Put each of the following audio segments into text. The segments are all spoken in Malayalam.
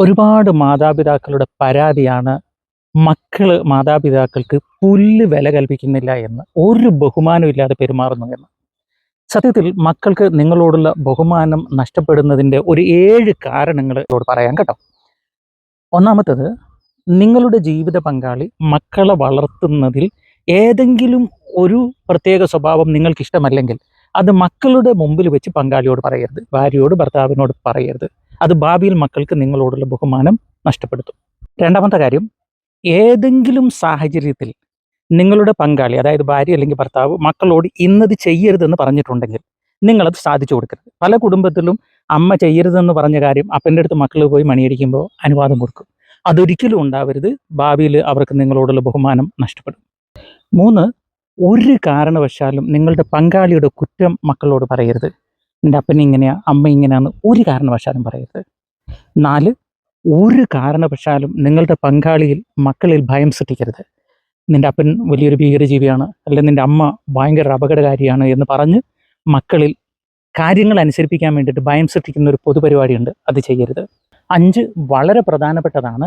ഒരുപാട് മാതാപിതാക്കളുടെ പരാതിയാണ് മക്കൾ മാതാപിതാക്കൾക്ക് പുല്ല് വില കൽപ്പിക്കുന്നില്ല എന്ന് ഒരു ബഹുമാനമില്ലാതെ പെരുമാറുന്നു എന്ന്. സത്യത്തിൽ മക്കൾക്ക് നിങ്ങളോടുള്ള ബഹുമാനം നഷ്ടപ്പെടുന്നതിന്റെ ഒരു ഏഴ് കാരണങ്ങൾ ഇതോട് പറയാം കേട്ടോ. ഒന്നാമത്തത് നിങ്ങളുടെ ജീവിത പങ്കാളി മക്കളെ വളർത്തുന്നതിൽ ഏതെങ്കിലും ഒരു പ്രത്യേക സ്വഭാവം നിങ്ങൾക്ക് ഇഷ്ടമല്ലെങ്കിൽ അത് മക്കളുടെ മുമ്പിൽ വെച്ച് പങ്കാളിയോട് പറയരുത് ഭാര്യയോട് ഭർത്താവിനോട് പറയരുത്. അത് ഭാവിയിൽ മക്കൾക്ക് നിങ്ങളോടുള്ള ബഹുമാനം നഷ്ടപ്പെടുത്തും. രണ്ടാമത്തെ കാര്യം ഏതെങ്കിലും സാഹചര്യത്തിൽ നിങ്ങളുടെ പങ്കാളി അതായത് ഭാര്യ അല്ലെങ്കിൽ ഭർത്താവ് മക്കളോട് ഇന്നത് ചെയ്യരുതെന്ന് പറഞ്ഞിട്ടുണ്ടെങ്കിൽ നിങ്ങളത് സാധിച്ചു കൊടുക്കരുത്. പല കുടുംബത്തിലും അമ്മ ചെയ്യരുതെന്ന് പറഞ്ഞ കാര്യം അപ്പന്റെ അടുത്ത് മക്കൾ പോയി മണിയടിക്കുമ്പോൾ അനുവാദം കൊടുക്കും. അതൊരിക്കലും ഉണ്ടാവരുത്. ഭാവിയിൽ അവർക്ക് നിങ്ങളോടുള്ള ബഹുമാനം നഷ്ടപ്പെടും. മൂന്ന് ഒരു കാരണവശാലും നിങ്ങളുടെ പങ്കാളിയുടെ കുറ്റം മക്കളോട് പറയരുത്. എന്റെ അപ്പൻ ഇങ്ങനെയാണ് അമ്മ ഇങ്ങനെയാന്ന് ഒരു കാരണവശാലും പറയരുത്. നാല് ഒരു കാരണവശാലും നിങ്ങളുടെ പങ്കാളിയിൽ മക്കളിൽ ഭയം സൃഷ്ടിക്കരുത്. നിന്റെ അപ്പൻ വലിയൊരു ഭീകരജീവിയാണ് അല്ലെങ്കിൽ നിന്റെ അമ്മ ഭയങ്കര അപകടകാരിയാണ് എന്ന് പറഞ്ഞ് മക്കളിൽ കാര്യങ്ങൾ അനുസരിപ്പിക്കാൻ വേണ്ടിയിട്ട് ഭയം സൃഷ്ടിക്കുന്ന ഒരു പൊതുപരിപാടിയുണ്ട് അത് ചെയ്യരുത്. അഞ്ച് വളരെ പ്രധാനപ്പെട്ടതാണ്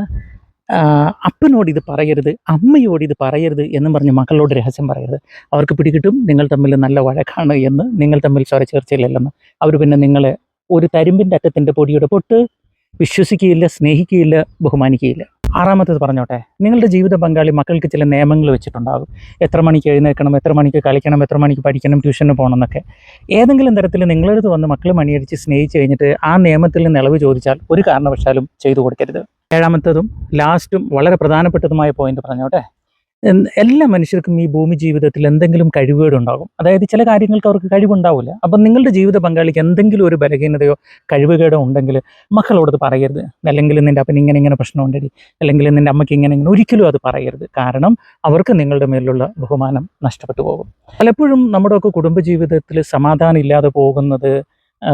അപ്പനോട് ഇത് പറയരുത് അമ്മയോട് ഇത് പറയരുത് എന്നും പറഞ്ഞ് മക്കളോട് രഹസ്യം പറയരുത്. അവർക്ക് പിടികിട്ടും നിങ്ങൾ തമ്മിൽ നല്ല വഴക്കാണ് എന്ന് നിങ്ങൾ തമ്മിൽ സ്വരച്ചേർച്ചയില്ലെന്ന് അവർ പിന്നെ നിങ്ങളെ ഒരു തരുമ്പിന്റെ അറ്റത്തിന്റെ പൊടിയുടെ പൊട്ട് വിശ്വസിക്കുകയില്ല സ്നേഹിക്കുകയില്ല ബഹുമാനിക്കുകയില്ല. ആറാമത്തത് പറഞ്ഞോട്ടെ നിങ്ങളുടെ ജീവിത പങ്കാളി മക്കൾക്ക് ചില നിയമങ്ങൾ വെച്ചിട്ടുണ്ടാകും. എത്ര മണിക്ക് എഴുന്നേൽക്കണം എത്ര മണിക്ക് കളിക്കണം എത്ര മണിക്ക് പഠിക്കണം ട്യൂഷന് പോകണം എന്നൊക്കെ ഏതെങ്കിലും തരത്തിൽ നിങ്ങളടുത്ത് വന്ന് മക്കൾ മണിയടിച്ച് സ്നേഹിച്ച് കഴിഞ്ഞിട്ട് ആ നിയമത്തിൽ നിന്ന് ചോദിച്ചാൽ ഒരു കാരണവശാലും ചെയ്തു കൊടുക്കരുത്. ഏഴാമത്തതും ലാസ്റ്റും വളരെ പ്രധാനപ്പെട്ടതുമായ പോയിന്റ് പറഞ്ഞോട്ടെ. എല്ലാ മനുഷ്യർക്കും ഈ ഭൂമി ജീവിതത്തിൽ എന്തെങ്കിലും കഴിവുകേടുണ്ടാകും. അതായത് ചില കാര്യങ്ങൾക്ക് അവർക്ക് കഴിവുണ്ടാവില്ല. അപ്പം നിങ്ങളുടെ ജീവിത പങ്കാളിക്ക് എന്തെങ്കിലും ഒരു ബലഹീനതയോ കഴിവുകേടോ ഉണ്ടെങ്കിൽ മക്കളോടത് പറയരുത്. അല്ലെങ്കിൽ നിന്റെ അപ്പൻ ഇങ്ങനെ ഇങ്ങനെ പ്രശ്നമുണ്ടടി. അല്ലെങ്കിൽ നിന്റെ അമ്മയ്ക്ക് ഇങ്ങനെ ഇങ്ങനെ ഒരിക്കലും അത് പറയരുത്. കാരണം അവർക്ക് നിങ്ങളുടെ മേലുള്ള ബഹുമാനം നഷ്ടപ്പെട്ടു പോകും. പലപ്പോഴും നമ്മുടെയൊക്കെ കുടുംബജീവിതത്തിൽ സമാധാനം ഇല്ലാതെ പോകുന്നത്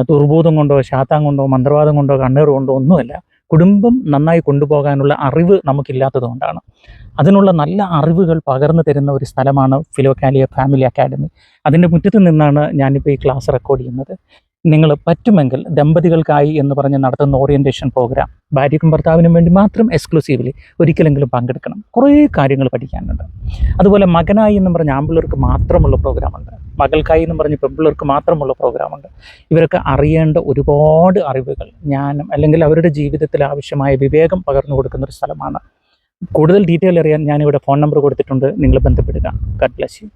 ദുർബോധം കൊണ്ടോ ശാത്താം കൊണ്ടോ മന്ത്രവാദം കൊണ്ടോ കണ്ണേറ് കൊണ്ടോ ഒന്നുമല്ല. കുടുംബം നന്നായി കൊണ്ടുപോകാനുള്ള അറിവ് നമുക്കില്ലാത്തതുകൊണ്ടാണ്. അതിനുള്ള നല്ല അറിവുകൾ പകർന്നു തരുന്ന ഒരു സ്ഥലമാണ് ഫിലോക്കാലിയ ഫാമിലി അക്കാഡമി. അതിന്റെ മുറ്റത്ത് നിന്നാണ് ഞാനിപ്പോൾ ഈ ക്ലാസ് റെക്കോർഡ് ചെയ്യുന്നത്. നിങ്ങൾ പറ്റുമെങ്കിൽ ദമ്പതികൾക്കായി എന്ന് പറഞ്ഞ് നടത്തുന്ന ഓറിയന്റേഷൻ പ്രോഗ്രാം ഭാര്യയ്ക്കും ഭർത്താവിനും വേണ്ടി മാത്രം എക്സ്ക്ലൂസീവ്ലി ഒരിക്കലെങ്കിലും പങ്കെടുക്കണം. കുറേ കാര്യങ്ങൾ പഠിക്കാനുണ്ട്. അതുപോലെ മകനായി എന്ന് പറഞ്ഞ ആമ്പിളർക്ക് മാത്രമുള്ള പ്രോഗ്രാമുണ്ട്. മകൾക്കായി എന്ന് പറഞ്ഞ് പെമ്പിള്ളേർക്ക് മാത്രമുള്ള പ്രോഗ്രാമുണ്ട് ഇവരൊക്കെ അറിയേണ്ട ഒരുപാട് അറിവുകൾ ജ്ഞാനം അല്ലെങ്കിൽ അവരുടെ ജീവിതത്തിൽ ആവശ്യമായ വിവേകം പകർന്നു കൊടുക്കുന്ന ഒരു സ്ഥലമാണ്. കൂടുതൽ ഡീറ്റെയിൽ അറിയാൻ ഞാനിവിടെ ഫോൺ നമ്പർ കൊടുത്തിട്ടുണ്ട്. നിങ്ങൾ ബന്ധപ്പെടുക. God bless you.